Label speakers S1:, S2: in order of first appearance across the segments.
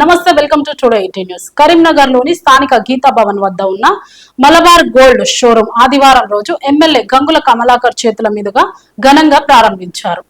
S1: నమస్తే welcome to today eighty news. కరీంనగర్లోని స్థానిక గీతా భవన్ వద్ద ఉన్న మలబార్ గోల్డ్ షోరూం ఆదివారం రోజు ఎమ్మెల్యే గంగుల కమలాకర్ చేతుల మీదుగా ఘనంగా ప్రారంభించారు.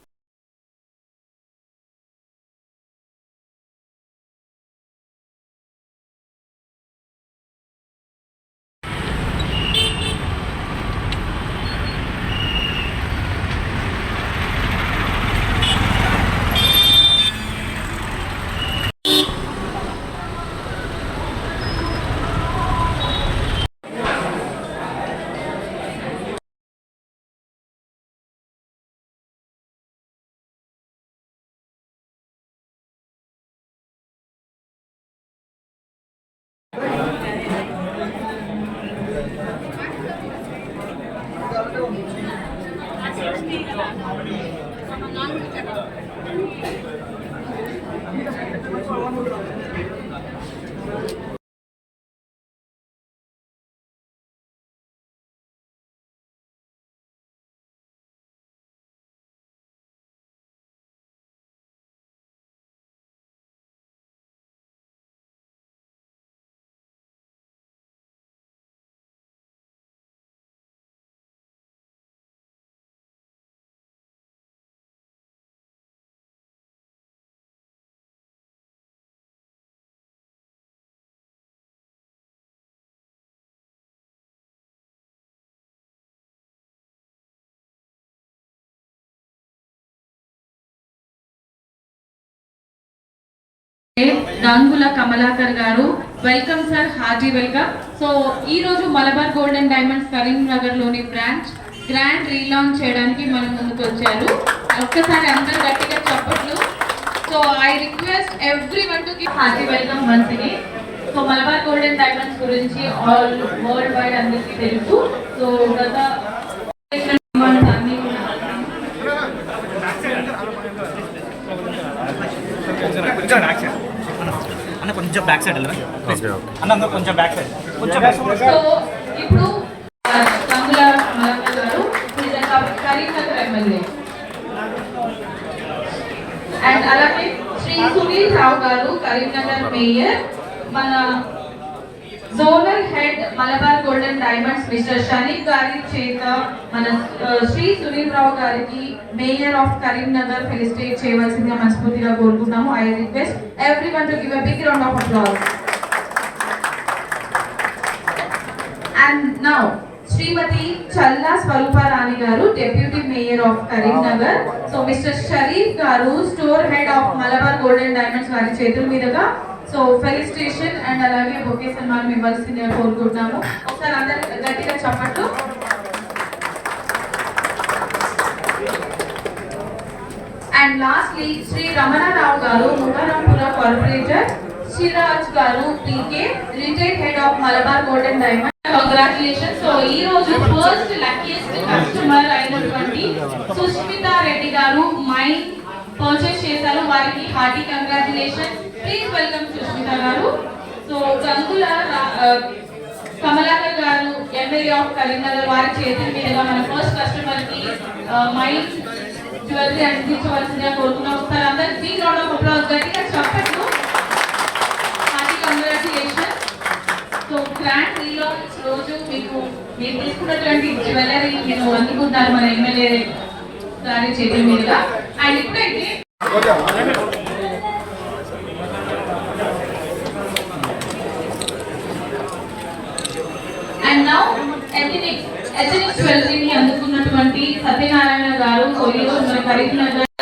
S1: Thank you.
S2: Gangula Kamalakar garu. Welcome sir hearty welcome. So ఈ రోజు మలబార్ గోల్డ్ అండ్ డైమండ్స్ కరీంనగర్లోని బ్రాంచ్ గ్రాండ్ రీలాంచ్ చేయడానికి మన ముందుకు వచ్చారు ఒక్కసారి అందరు గట్టిగా చప్పట్లు. So I request everyone to give hearty welcome once again so Malabar gold and diamonds గురించి ఆల్ వరల్డ్ వైడ్ అందరికీ తెలుసు. సో గత అన్ని కూడా
S3: కొంచెం బ్యాక్ సైడ్ అన్న కొంచెం బ్యాక్ సైడ్ వెళ్ళరా అన్న అందరూ కొంచెం బ్యాక్ సైడ్ కొంచెం బ్యాక్ సైడ్
S2: సో ఇప్పుడు కమలాకర్ గారు కరీంనగర్ ఎమ్మెల్యే. అండ్ అలాగే శ్రీ సునీల్ రావు గారు కరీంనగర్ మేయర్. మన zonal head Malabar golden diamonds mister Shaneef గారి చేత మన శ్రీ సునీల్ రావు గారికి మేయర్ ఆఫ్ కరీంనగర్ ఫెలిసిటేట్ చేయవలసిందిగా మనస్ఫూర్తిగా కోరుకుంటున్నాము. I request everyone to give a big round of applause and now Shrimati Challa Swaruparani garu deputy mayor of Karimnagar so mister Sharif garu store head of Malabar golden diamonds వారి చేతుల మీదుగా so felicitation and అలాగే bouquet సన్మానం ఇవ్వాల్సిందిగా కోరుకుంటున్నాము. ఒకసారి అందరు గట్టిగా చప్పట్లు. అండ్ లాస్ట్లీ శ్రీ రమణారావు గారు Mukarampura corporator Sriraj garu PK retired head of Malabar golden diamond congratulation so ఈ రోజు ఫస్ట్ లక్కీయెస్ట్ కస్టమర్ అయినటువంటి సుష్మిత రెడ్డి గారు మై పర్చేస్ చేశారు. వారికి hearty congratulation please welcome Sushmita garu. So Gangula Kamalakar గారు ఎమ్మెల్యే ఆఫ్ కరీంనగర్ వారి చేతుల మీదుగా మన ఫస్ట్ కస్టమర్కి మైండ్ జ్యువెలరీ అందించవలసిందిగా కోరుతున్నాం. ఒకసారి అందరికి బీ రౌండ్ ఆఫ్ అప్లాస్ గట్టిగా చెప్పండి hearty congratulation so grand relaunch రోజు మీకు మీరు తీసుకున్నటువంటి జ్యువెలరీ మీరు అందుకుంటారు మన ఎమ్మెల్యే గారి చేతుల మీదుగా. అండ్ ఇప్పుడైతే అండ్ నౌ ఎథనిక్ అందుకున్నటువంటి సత్యనారాయణ గారు సో మన కరీంనగర్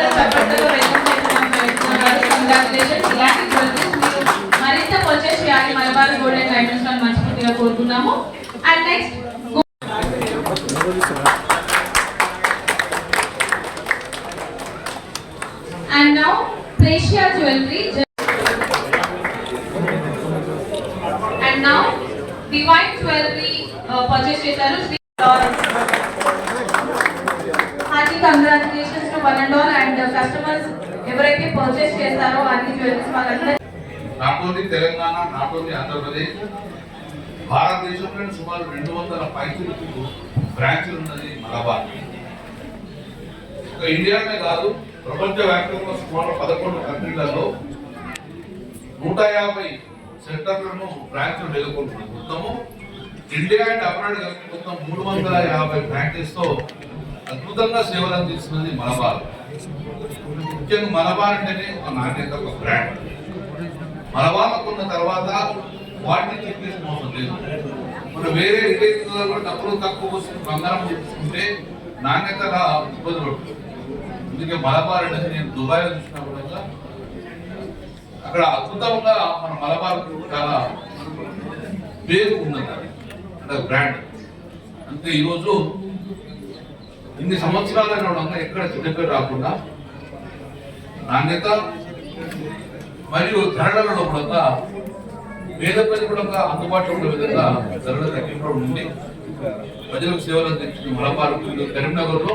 S2: డివైన్ జ్యువెలరీ పర్చేస్ చేశారు hearty congratulations to one and all and customers ఎవరైతే పర్చేస్ చేస్తారో అన్ని జ్యువెలరీస్ వాళ్ళందరూ
S4: not only Telangana not only Andhra Pradesh భారతదేశంలో సుమారు రెండు వందల పైచులకు బ్రాంచ్లు ఉన్నది మలబార్. ఒక ఇండియానే కాదు ప్రపంచ వ్యాప్తంగా సుమారు పదకొండు కంట్రీలలో నూట యాభై సెంటర్లను బ్రాంచ్లు నెలకొంటున్నాయి. మొత్తము ఇండియా అండ్ అబ్రాడ్ కలిపి మొత్తం మూడు వందల యాభై బ్రాంచెస్ అద్భుతంగా సేవలు అందిస్తున్నది మలబార్. ముఖ్యంగా మలబార్ అంటేనే ఒక నాణ్యత ఒక బ్రాండ్ మలబార్లకు ఉన్న తర్వాత వాటిని చెప్పేసి మోసం లేదు. మన వేరే రిటైల్ డబ్బులు తక్కువ వస్తుంది బంగారం చెప్పుకుంటే నాణ్యతగా ఇబ్బంది పడుతుంది. అందుకే మలబార్ అనేది నేను దుబాయ్ చూసినప్పుడు కూడా అక్కడ అద్భుతంగా మన మలబార్ చాలా పేరు ఉన్నది అంటే బ్రాండ్ అంటే ఈరోజు ఇన్ని సంవత్సరాలైన కూడా ఎక్కడ చెడ్డ పేరు రాకుండా నాణ్యత మరియు ధరలలో కూడా పేద ప్రజలు కూడా అందుబాటులో ఉండే విధంగా ధరల తగ్గింపులో ఉండి ప్రజలకు సేవలు అందించిన మలబారు కరీంనగర్లో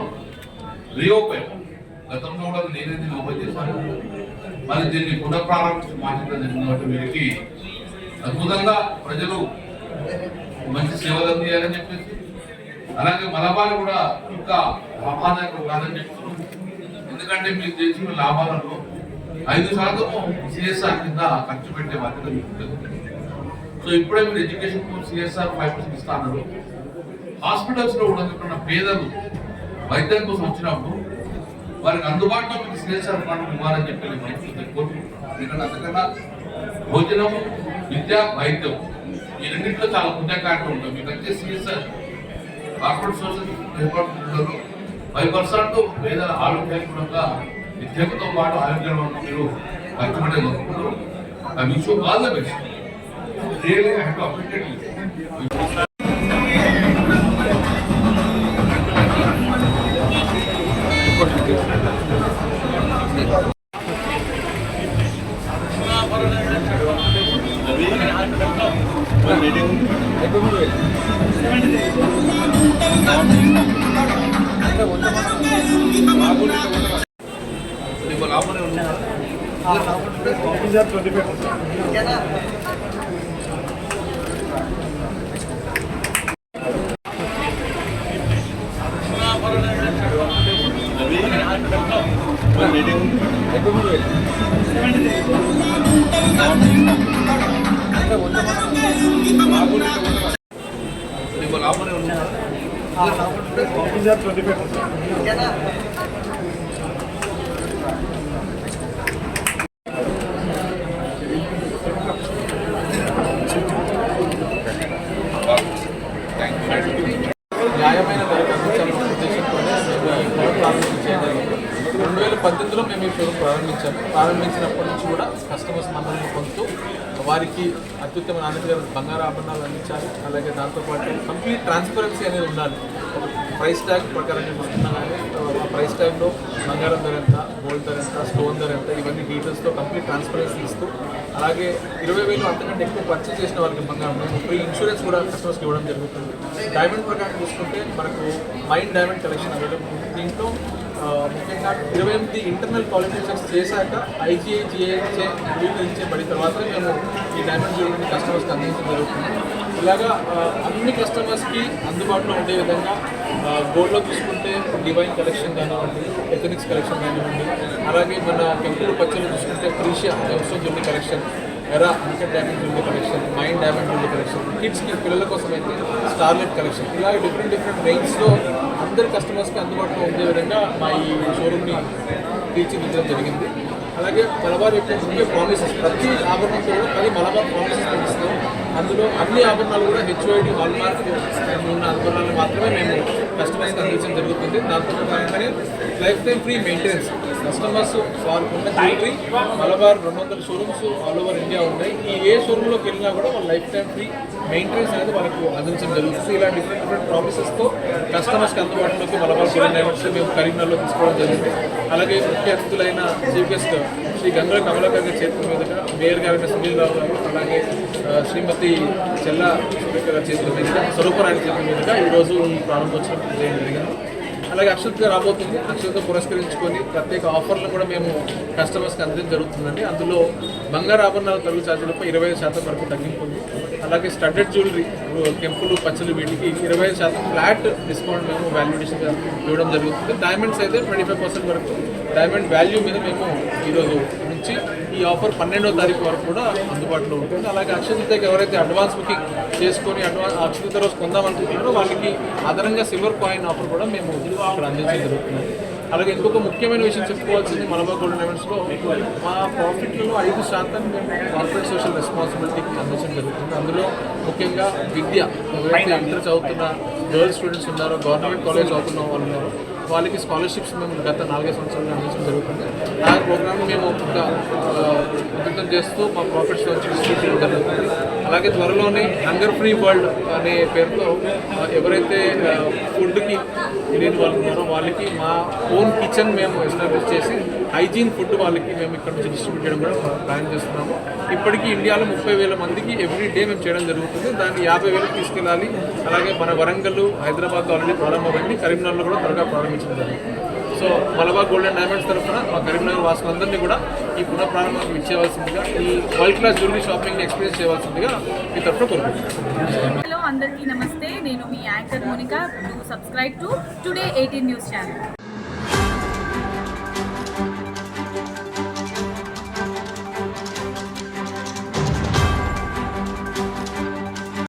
S4: రీఓపెన్ గతంలో కూడా నేనే దీన్ని ఓపెన్ చేశాను. మరి దీన్ని పునఃప్రారంభించి మాట్లాడడం జరిగింది వీరికి అద్భుతంగా ప్రజలు మంచి సేవలు అందియాలని చెప్పేసి అలాగే మలబార్ కూడా ఇంకా లాభాదాయకం కాదని చెప్తున్నాం. ఎందుకంటే మీరు చేసిన లాభాలలో ఐదు శాతము సిఎస్ఆర్ కింద ఖర్చు పెట్టే బాధ్యత సో ఇప్పుడే మీరు ఎడ్యుకేషన్ సిఎస్ఆర్ ఫైవ్ పర్సెంట్ ఇస్తాను హాస్పిటల్స్లో కూడా పేదలు వైద్యం కోసం వచ్చినప్పుడు వారికి అందుబాటులో మీకు సిఎస్ఆర్ ఫండ్ ఇవ్వాలని చెప్పి నేను కోరుకుంటున్నాను. ఎందుకంటే అంతకన్నా భోజనం విద్య వైద్యం ఈ రెండింటిలో చాలా పుణ్యకాండం ఉంటుంది. మీకు వచ్చే సిఎస్ఆర్ కార్పొరేట్ సోషల్ డిపార్ట్మెంట్లో ఫైవ్ పర్సెంట్ పేద ఆరోగ్యానికి కూడా విద్యతో పాటు ఆరోగ్యం మీరు కష్టపడే గొప్పలు కోరుకుంటున్నారు I wish you all the best really I have Ravi, one reading. One reading.
S5: న్యాయమైన రెండు వేల పద్దెనిమిదిలో మేము ఈ ప్రారంభించాము. ప్రారంభించినప్పటి నుంచి కూడా కస్టమర్స్ మందరిని పొందుతూ వారికి అత్యుత్తమ నాణ్యత గల బంగారు ఆభరణాలు అందించాలి అలాగే దాంతోపాటు కంప్లీట్ ట్రాన్స్పరెన్సీ అనేది ఉండాలి. ప్రైస్ ట్యాగ్ ప్రకారం చూసుకున్నా కానీ ఆ ప్రైస్ ట్యాగ్లో బంగారం ధర ఎంత గోల్డ్ ధర ఎంత స్టోన్ ధర ఎంత ఇవన్నీ డీటెయిల్స్తో కంప్లీట్ ట్రాన్స్పరెన్సీ ఇస్తూ అలాగే ఇరవై వేలు అంతకంటే ఎక్కువ పర్చేస్ చేసిన వారికి బంగారం ఫ్రీ ఇన్సూరెన్స్ కూడా కస్టమర్స్కి ఇవ్వడం జరుగుతుంది. డైమండ్ ప్రకారం చూసుకుంటే మనకు మైండ్ డైమండ్ కలెక్షన్ అవైలబుల్ దీంట్లో ముఖ్యంగా ఇరవై ఎనిమిది ఇంటర్నల్ క్వాలిఫికేషన్స్ చేశాక ఐజీఐ అంగీకరించబడిన తర్వాత మేము ఈ డైమండ్ జ్యువెలరీ కస్టమర్స్కి అందించడం జరుగుతుంది. ఇలాగా అన్ని కస్టమర్స్కి అందుబాటులో ఉండే విధంగా గోల్డ్లో చూసుకుంటే డివైన్ కలెక్షన్ కానివ్వండి ఎథనిక్స్ కలెక్షన్ కానివ్వండి అలాగే మన కెంపుడు పచ్చలు చూసుకుంటే ప్రీషియా gemstone jewellery collection era uncut diamond jewellery collection mine diamond jewellery collection కిడ్స్కి పిల్లల కోసం అయితే స్టార్లెట్ కలెక్షన్ ఇలా డిఫరెంట్ డిఫరెంట్ రేంజ్లో అందరి కస్టమర్స్కి అందుబాటులో ఉండే విధంగా మా ఈ షోరూమ్ని తీర్చిదిద్దడం జరిగింది. అలాగే మలబార్ యొక్క ముఖ్య ప్రామిసెస్ ప్రతి ఆభరణం కూడా పది మలబార్ ప్రామిసెస్ పంపిస్తాం. అందులో అన్ని ఆభరణాలు కూడా హెచ్ఓఐడి హాల్ మార్క్ ఉన్న ఆభరణాలు మాత్రమే మేము కస్టమర్స్కి అందించడం జరుగుతుంది. దాంతో పాటు lifetime free maintenance customers వారికి ఉన్న జ్యువెలరీ మలబార్ రెండు వందల షోరూమ్స్ ఆల్ ఓవర్ ఇండియా ఉన్నాయి ఈ ఏ షోరూంలోకి వెళ్ళినా కూడా వాళ్ళ లైఫ్ టైం ఫ్రీ మెయింటెనెన్స్ అనేది వాళ్ళకు అందించడం జరుగుతుంది. ఇలా డిఫరెంట్ డిఫరెంట్ ప్రాసెసెస్తో కస్టమర్స్కి అందుబాటులోకి మలబార్ సెవెన్ డైమండ్స్ మేము కరీంనగర్లో తీసుకోవడం జరిగింది. అలాగే ముఖ్య అతిథులైన చీఫ్ గెస్ట్ శ్రీ గంగుల కమలాకర్ గారి చేతుల మీదుగా మేయర్ గారైన సునీల్ రావు గారు అలాగే శ్రీమతి చెల్ల సురేఖ గారి చేతుల మీదుగా స్వరూపరాణి చేతుల మీదుగా ఈరోజు ఈ ప్రారంభోత్సవం చేయడం జరిగింది. అలాగే అక్షతగా రాబోతుంది. అక్షతతో పురస్కరించుకొని ప్రత్యేక ఆఫర్లు కూడా మేము కస్టమర్స్కి అందించడం జరుగుతుందండి. అందులో బంగారు ఆభరణాల తరుగు ఛార్జీలపై ఇరవై ఐదు శాతం వరకు తగ్గింపు ఉంది అలాగే స్టడ్డెడ్ జ్యువెలరీ కెంపులు పచ్చలు వీటికి ఇరవై ఐదు శాతం ఫ్లాట్ డిస్కౌంట్ మేము వాల్యుడేషన్గా ఇవ్వడం జరుగుతుంది. డైమండ్స్ అయితే ట్వంటీ ఫైవ్ పర్సెంట్ వరకు. డైమండ్ వాల్యూ మీద మేము ఈరోజు నుంచి ఈ ఆఫర్ పన్నెండో తారీఖు వరకు కూడా అందుబాటులో ఉంటుంది. అలాగే అక్షతకి ఎవరైతే అడ్వాన్స్ బుకింగ్ చేసుకొని అడ్వాన్స్ అక్షత రోజు కొందామనుకుంటున్నారో వాళ్ళకి అదనంగా సిల్వర్ కాయిన్ ఆఫర్ కూడా మేము ఇక్కడ అందించడం జరుగుతుంది. అలాగే ఇంకొక ముఖ్యమైన విషయం చెప్పుకోవాల్సింది మలబార్ గోల్డెన్ డైమండ్స్లో మా ప్రాఫిట్లలో ఐదు శాతం మేము కార్పొరేట్ సోషల్ రెస్పాన్సిబిలిటీకి అందించడం జరుగుతుంది. అందులో ముఖ్యంగా విద్య ఎవరైతే ఇంటర్ చదువుతున్న గర్ల్స్ స్టూడెంట్స్ ఉన్నారో గవర్నమెంట్ కాలేజ్ చదువుతున్న వాళ్ళు ఉన్నారో వాళ్ళకి స్కాలర్షిప్స్ మేము గత నాలుగైదు సంవత్సరాలు అందించడం జరుగుతుంది. ఆ ప్రోగ్రామ్ మేము ఒక ఉధృతం చేస్తూ మా ప్రాఫిట్స్ డిస్ట్రిబ్యూట్ జరుగుతుంది. అలాగే త్వరలోనే హంగర్ ఫ్రీ వరల్డ్ అనే పేరుతో ఎవరైతే ఫుడ్కి తెలియని వాళ్ళు ఉన్నారో వాళ్ళకి మా ఓన్ కిచెన్ మేము ఎస్టాబ్లిష్ చేసి హైజీన్ ఫుడ్ వాళ్ళకి మేము ఇక్కడ నుంచి డిస్ట్రిబ్యూట్ చేయడం కూడా ప్లాన్ చేస్తున్నాము. ఇప్పటికీ ఇండియాలో ముప్పై వేల మందికి ఎవ్రీ డే మేము చేయడం జరుగుతుంది. దాన్ని యాభై వేలకు తీసుకెళ్ళాలి. అలాగే మన వరంగల్ హైదరాబాద్ ఆల్రెడీ ప్రారంభమైంది. కరీంనగర్లో కూడా త్వరగా ప్రారంభించడం జరుగుతుంది సో మలబార్ గోల్డెన్ డైమండ్స్ తరఫున మా కరీంనగర్ వాసులందరినీ కూడా ఈ పునఃప్రారంభానికి ఇచ్చేవలసిందిగా ఈ వరల్డ్ క్లాస్ జ్యువెలరీ షాపింగ్ని ఎక్స్పీరియన్స్ చేయవలసిందిగా మీ తరఫున కోరుకుంటున్నాను.
S6: హలో అందరికీ నమస్తే. నేను మీ anchor Monika. To subscribe to today eighteen news channel